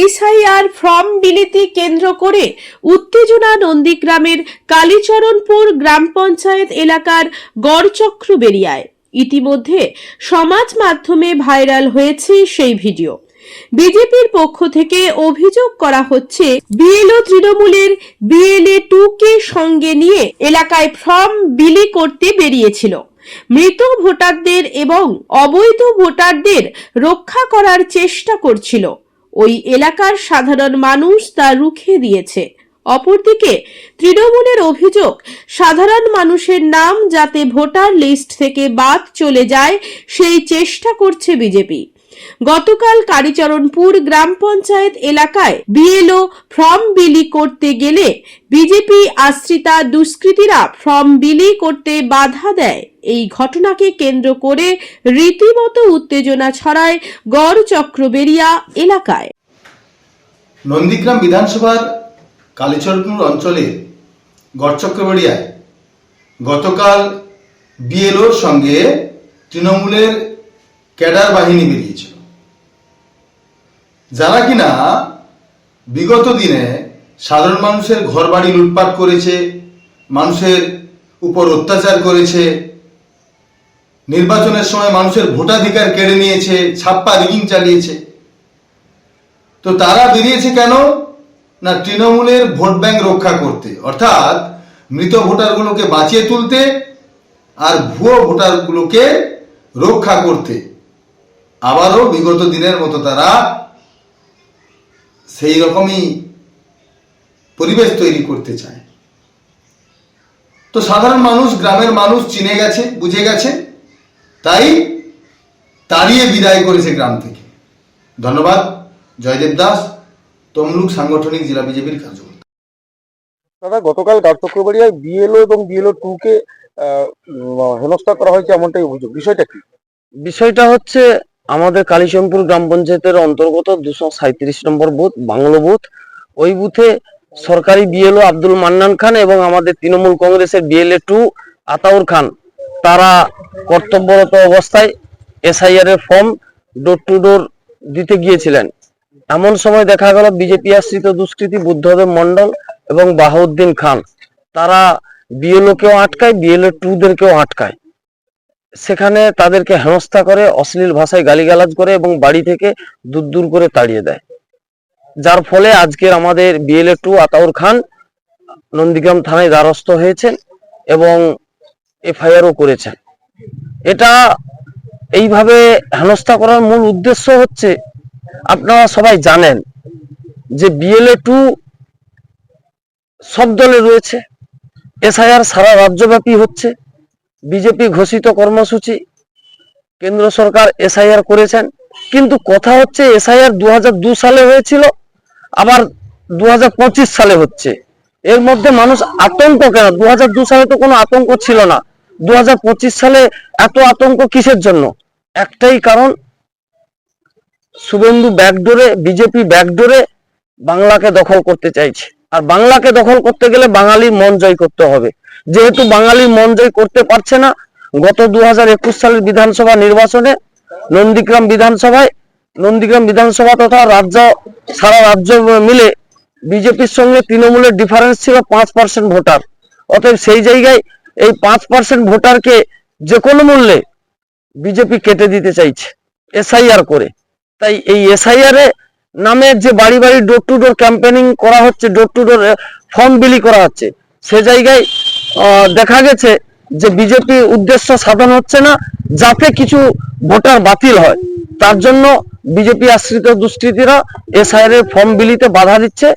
SIR form বিলিতি কেন্দ্র করে উত্তেজনা নন্দীগ্রামের কালীচরণপুর গ্রাম পঞ্চায়েত এলাকার গড়চক্র বেরিয়ায়। ইতিমধ্যে সমাজ মাধ্যমে ভাইরাল হয়েছে সেই ভিডিও। বিজেপির পক্ষ থেকে অভিযোগ করা হচ্ছে, বিএলও তৃণমূলের বিএলএ টু কে সঙ্গে নিয়ে এলাকায় ফর্ম বিলি করতে বেরিয়েছিল। মৃত ভোটারদের এবং অবৈধ ভোটারদের রক্ষা করার চেষ্টা করছিল। ওই এলাকার সাধারণ মানুষ তা রুখে দিয়েছে। অপরদিকে, তৃণমূলের অভিযোগ, সাধারণ মানুষের নাম যাতে ভোটার লিস্ট থেকে বাদ চলে যায়, সেই চেষ্টা করছে বিজেপি। গতকাল কালীচরণপুর গ্রাম পঞ্চায়েত এলাকায় বিএলও ফর্ম বিলি করতে গেলে বিজেপি আশ্রিতা দুষ্কৃতীরা ফর্ম বিলি করতে বাধা দেয়। এই ঘটনাকে কেন্দ্র করে রীতিমতো উত্তেজনা ছড়ায় গড় চক্রবেরিয়া এলাকায়। নন্দীগ্রাম বিধানসভার কালীচরণপুর অঞ্চলে গড়চক্রবাড়িয়ায় গতকাল বিএলওর সঙ্গে তৃণমূলের ক্যাডার বাহিনী বেরিয়েছিল যারা কিনা বিগত দিনে সাধারণ মানুষের ঘরবাড়ি লুটপাট করেছে, মানুষের উপর অত্যাচার করেছে, নির্বাচনের সময় মানুষের ভোটাধিকার কেড়ে নিয়েছে, ছাপ্পা রিগিং চালিয়েছে, তো তারা বেরিয়েছে কেন? না তৃণমূলের ভোট ব্যাংক রক্ষা করতে, অর্থাৎ মৃত ভোটারগুলোকে বাঁচিয়ে তুলতে আর ভুয়ো ভোটারগুলোকে রক্ষা করতে। আবারও বিগত দিনের মতো তারা সেই রকমই পরিবেশ তৈরি করতে চায়। তো সাধারণ মানুষ গ্রামের মানুষ চিনে গেছে বুঝে গেছে তাই তাড়িয়ে বিদায় করেছে গ্রাম থেকে। ধন্যবাদ জয়দেব দাস তমলুক সাংগঠনিক জেলা বিজেপির কার্যকর্তা। দাদা গতকাল গাঢ়চক্রবাড়িয়ায় বিএলও এবং বিএলও টু কে হেনস্থা করা হয়েছে এমনটাই অভিযোগ। বিষয়টা কি? বিষয়টা হচ্ছে আমাদের কালীচমপুর গ্রাম পঞ্চায়েতের অন্তর্গত দুশো সাঁত্রিশ নম্বর বুথ, বাংলো বুথ। ওই বুথে সরকারি বিএলও আব্দুল মান্নান খান এবং আমাদের তৃণমূল কংগ্রেসের বিএলএ টু আতাউর খান। তারা কর্তব্যরত অবস্থায় এসআইআর এর ফর্ম ডোর টু ডোর দিতে গিয়েছিলেন। এমন সময় দেখা গেল বিজেপি আশ্রিত দুষ্কৃতী বুদ্ধদেব মন্ডল এবং বাহাউদ্দিন খান। তারা বিএলও কেও আটকায় বিএলএ টু দেরকেও আটকায়। সেখানে তাদেরকে হেনস্থা করে, অশ্লীল ভাষায় গালিগালাজ করে এবং বাড়ি থেকে দূর দূর করে তাড়িয়ে দেয়। যার ফলে আজকের আমাদের বিএলএ টু আতাউর খান নন্দীগ্রাম থানায় দ্বারস্থ হয়েছেন এবং এফআইআরও করেছেন। এটা এইভাবে হেনস্থা করার মূল উদ্দেশ্য হচ্ছে, আপনারা সবাই জানেন যে বিএলএ টু সব দলে রয়েছে এসআইআর সারা রাজ্যব্যাপী হচ্ছে। বিজেপি ঘোষিত কর্মসূচি কেন্দ্র সরকার এসআইআর করেছেন। কিন্তু কথা হচ্ছে এসআইআর দু সালে হয়েছিল, আবার দু হাজার পঁচিশ সালে হচ্ছে। এর মধ্যে মানুষ আতঙ্ক কেন? দু সালে তো কোনো আতঙ্ক ছিল না। দু হাজার পঁচিশ সালে এত আতঙ্ক কিসের জন্য? একটাই কারণ, শুভেন্দু ব্যাকডোরে বিজেপি ব্যাকডোরে বাংলাকে দখল করতে চাইছে। আর বাংলাকে দখল করতে গেলে বাঙালির মন জয় করতে হবে। যেহেতু বাঙালি মন জয় করতে পারছে না, গত দু হাজার একুশ সালের বিধানসভা নির্বাচনে নন্দীগ্রাম বিধানসভায়, নন্দীগ্রাম বিধানসভা তথা রাজ্য, সারা রাজ্য মিলে বিজেপির সঙ্গে তৃণমূলের ডিফারেন্স ছিল পাঁচ পার্সেন্ট ভোটার। অতএব সেই জায়গায় এই পাঁচ পার্সেন্ট ভোটারকে যে কোনো মূল্যে বিজেপি কেটে দিতে চাইছে এসআইআর করে। তাই এই এসআইআর এ নামে যে বাড়ি বাড়ি ডোর টু ডোর ক্যাম্পেনিং করা হচ্ছে ডোর টু ডোর ফর্ম বিলি করা হচ্ছে, সে জায়গায় দেখা গেছে যে বিজেপি উদ্দেশ্য সাধন হচ্ছে না, যাতে কিছু ভোটার বাতিল হয়। তার জন্য বিজেপি আশ্রিত দুষ্কৃতীরা এসআইআর এর ফর্ম বিলিতে বাধা দিচ্ছে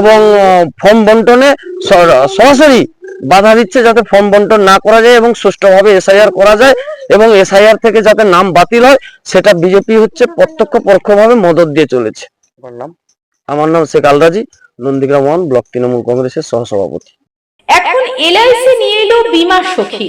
এবং ফর্ম বন্টনে সর- সরাসরি বাধা দিচ্ছে যাতে ফর্ম বন্টন না করা যায় এবং সুষ্ঠুভাবে এসআইআর করা যায় এবং এসআইআর থেকে যাতে নাম বাতিল হয়, সেটা বিজেপি হচ্ছে প্রত্যক্ষ পরোক্ষভাবে মদত দিয়ে চলেছে। আপনার নাম? আমার নাম শেখ আলরাজি নন্দীগ্রাম ওয়ান ব্লক তৃণমূল কংগ্রেসের সহসভাপতি। এখন এলআইসি নিয়ে এলো বিমা সখী।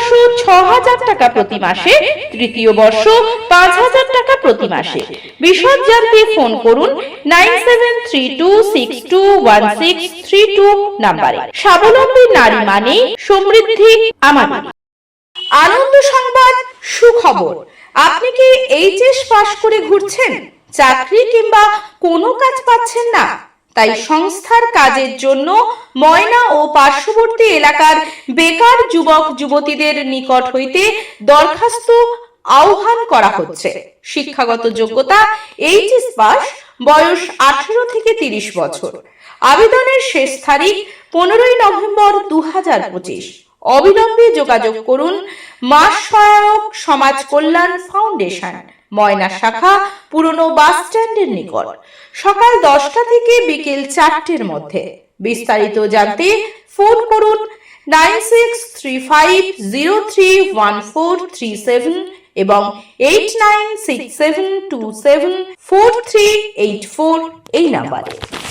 বর্ষ ছ হাজার টাকা প্রতি মাসে, তৃতীয় বর্ষ পাঁচ হাজার টাকা প্রতি মাসে। বিশদ জানতে ফোন করুন nine seven three two six two one six three two নাম্বারে। স্বাবলম্বী নারী মানে সমৃদ্ধি আমাদের। আনন্দ সংবাদ, সুখবর। আপনি কি এইচএস পাশ করে ঘুরছেন? চাকরি কিংবা কোনো কাজ পাচ্ছেন না? তাই সংস্থার কাজের জন্য ময়না ও পার্শ্ববর্তী এলাকার বেকার যুবক যুবতীদের নিকট হইতে দরখাস্ত আহ্বান করা হচ্ছে। শিক্ষাগত যোগ্যতা এইচএস পাস বয়স আঠেরো থেকে তিরিশ বছর। আবেদনের শেষ তারিখ পনেরোই নভেম্বর দু হাজার পঁচিশ। অবিলম্বে যোগাযোগ করুন মাস সহায়ক সমাজ কল্যাণ ফাউন্ডেশন, ময়না শাখা, পুরনো বাস স্ট্যান্ডের নিকট। সকাল দশটা থেকে বিকেল চারটের মধ্যে। বিস্তারিত জানতে ফোন করুন nine six three five zero three one four three seven এবং eight nine six seven two seven four three eight four এই নাম্বারে।